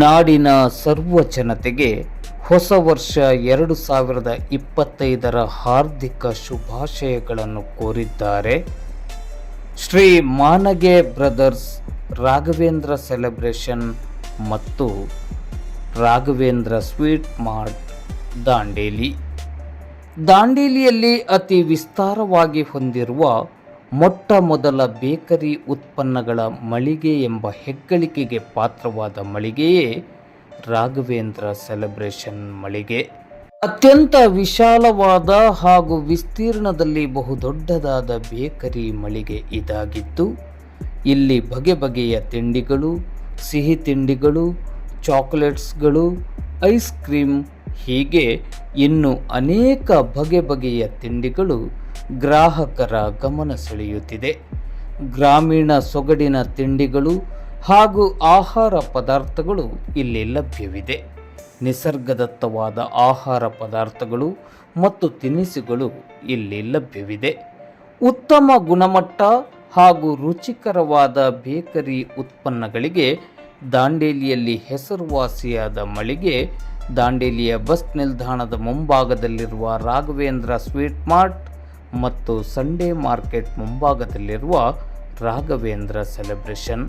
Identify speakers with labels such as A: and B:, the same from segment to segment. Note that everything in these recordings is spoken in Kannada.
A: ನಾಡಿನ ಸರ್ವ ಜನತೆಗೆ ಹೊಸ ವರ್ಷ ಎರಡು ಸಾವಿರದ ಇಪ್ಪತ್ತೈದರ ಹಾರ್ದಿಕ ಶುಭಾಶಯಗಳನ್ನು ಕೋರಿದ್ದಾರೆ. ಶ್ರೀ ಮಾನಗೆ ಬ್ರದರ್ಸ್ ರಾಘವೇಂದ್ರ ಸೆಲೆಬ್ರೇಷನ್ ಮತ್ತು ರಾಘವೇಂದ್ರ ಸ್ವೀಟ್ ಮಾರ್ಟ್, ದಾಂಡೇಲಿ. ದಾಂಡೇಲಿಯಲ್ಲಿ ಅತಿ ವಿಸ್ತಾರವಾಗಿ ಹೊಂದಿರುವ ಮೊಟ್ಟ ಮೊದಲ ಬೇಕರಿ ಉತ್ಪನ್ನಗಳ ಮಳಿಗೆ ಎಂಬ ಹೆಗ್ಗಳಿಕೆಗೆ ಪಾತ್ರವಾದ ಮಳಿಗೆಯೇ ರಾಘವೇಂದ್ರ ಸೆಲೆಬ್ರೇಷನ್ ಮಳಿಗೆ. ಅತ್ಯಂತ ವಿಶಾಲವಾದ ಹಾಗೂ ವಿಸ್ತೀರ್ಣದಲ್ಲಿ ಬಹುದೊಡ್ಡದಾದ ಬೇಕರಿ ಮಳಿಗೆ ಇದಾಗಿದ್ದು ಇಲ್ಲಿ ಬಗೆ ಬಗೆಯ ತಿಂಡಿಗಳು, ಸಿಹಿ ತಿಂಡಿಗಳು, ಚಾಕೊಲೇಟ್ಸ್ಗಳು, ಐಸ್ ಕ್ರೀಮ್ ಹೀಗೆ ಇನ್ನು ಅನೇಕ ಬಗೆ ಬಗೆಯ ತಿಂಡಿಗಳು ಗ್ರಾಹಕರ ಗಮನ ಸೆಳೆಯುತ್ತಿದೆ. ಗ್ರಾಮೀಣ ಸೊಗಡಿನ ತಿಂಡಿಗಳು ಹಾಗೂ ಆಹಾರ ಪದಾರ್ಥಗಳು ಇಲ್ಲಿ ಲಭ್ಯವಿದೆ. ನಿಸರ್ಗದತ್ತವಾದ ಆಹಾರ ಪದಾರ್ಥಗಳು ಮತ್ತು ತಿನಿಸುಗಳು ಇಲ್ಲಿ ಲಭ್ಯವಿದೆ. ಉತ್ತಮ ಗುಣಮಟ್ಟ ಹಾಗೂ ರುಚಿಕರವಾದ ಬೇಕರಿ ಉತ್ಪನ್ನಗಳಿಗೆ ದಾಂಡೇಲಿಯಲ್ಲಿ ಹೆಸರುವಾಸಿಯಾದ ಮಳಿಗೆ, ದಾಂಡೇಲಿಯ ಬಸ್ ನಿಲ್ದಾಣದ ಮುಂಭಾಗದಲ್ಲಿರುವ ರಾಘವೇಂದ್ರ ಸ್ವೀಟ್ ಮಾರ್ಟ್ ಮತ್ತು ಸಂಡೇ ಮಾರ್ಕೆಟ್ ಮುಂಭಾಗದಲ್ಲಿರುವ ರಾಘವೇಂದ್ರ ಸೆಲೆಬ್ರೇಷನ್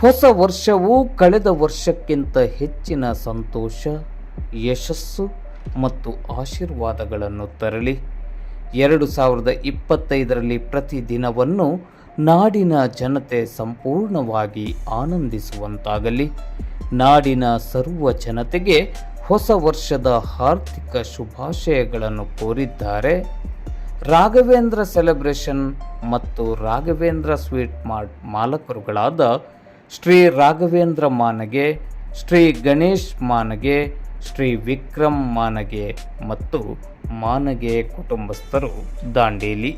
A: ಹೊಸ ವರ್ಷವು ಕಳೆದ ವರ್ಷಕ್ಕಿಂತ ಹೆಚ್ಚಿನ ಸಂತೋಷ, ಯಶಸ್ಸು ಮತ್ತು ಆಶೀರ್ವಾದಗಳನ್ನು ತರಲಿ. ಎರಡು ಸಾವಿರದ ಇಪ್ಪತ್ತೈದರಲ್ಲಿ ಪ್ರತಿದಿನವನ್ನು ನಾಡಿನ ಜನತೆ ಸಂಪೂರ್ಣವಾಗಿ ಆನಂದಿಸುವಂತಾಗಲಿ. ನಾಡಿನ ಸರ್ವ ಜನತೆಗೆ ಹೊಸ ವರ್ಷದ ಆರ್ಥಿಕ ಶುಭಾಶಯಗಳನ್ನು ಕೋರಿದ್ದಾರೆ. ರಾಘವೇಂದ್ರ ಸೆಲೆಬ್ರೇಷನ್ ಮತ್ತು ರಾಘವೇಂದ್ರ ಸ್ವೀಟ್ ಮಾರ್ಟ್ ಮಾಲಕರುಗಳಾದ ಶ್ರೀ ರಾಘವೇಂದ್ರ ಮಾನಗೆ, ಶ್ರೀ ಗಣೇಶ್ ಮಾನಗೆ, ಶ್ರೀ ವಿಕ್ರಮ್ ಮಾನಗೆ ಮತ್ತು ಮಾನಗೆ ಕುಟುಂಬಸ್ಥರು ದಾಂಡೇಲಿ.